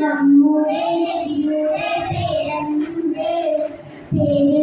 നമ്മുടെ നബിയുടെ പേരന്തേ പേര്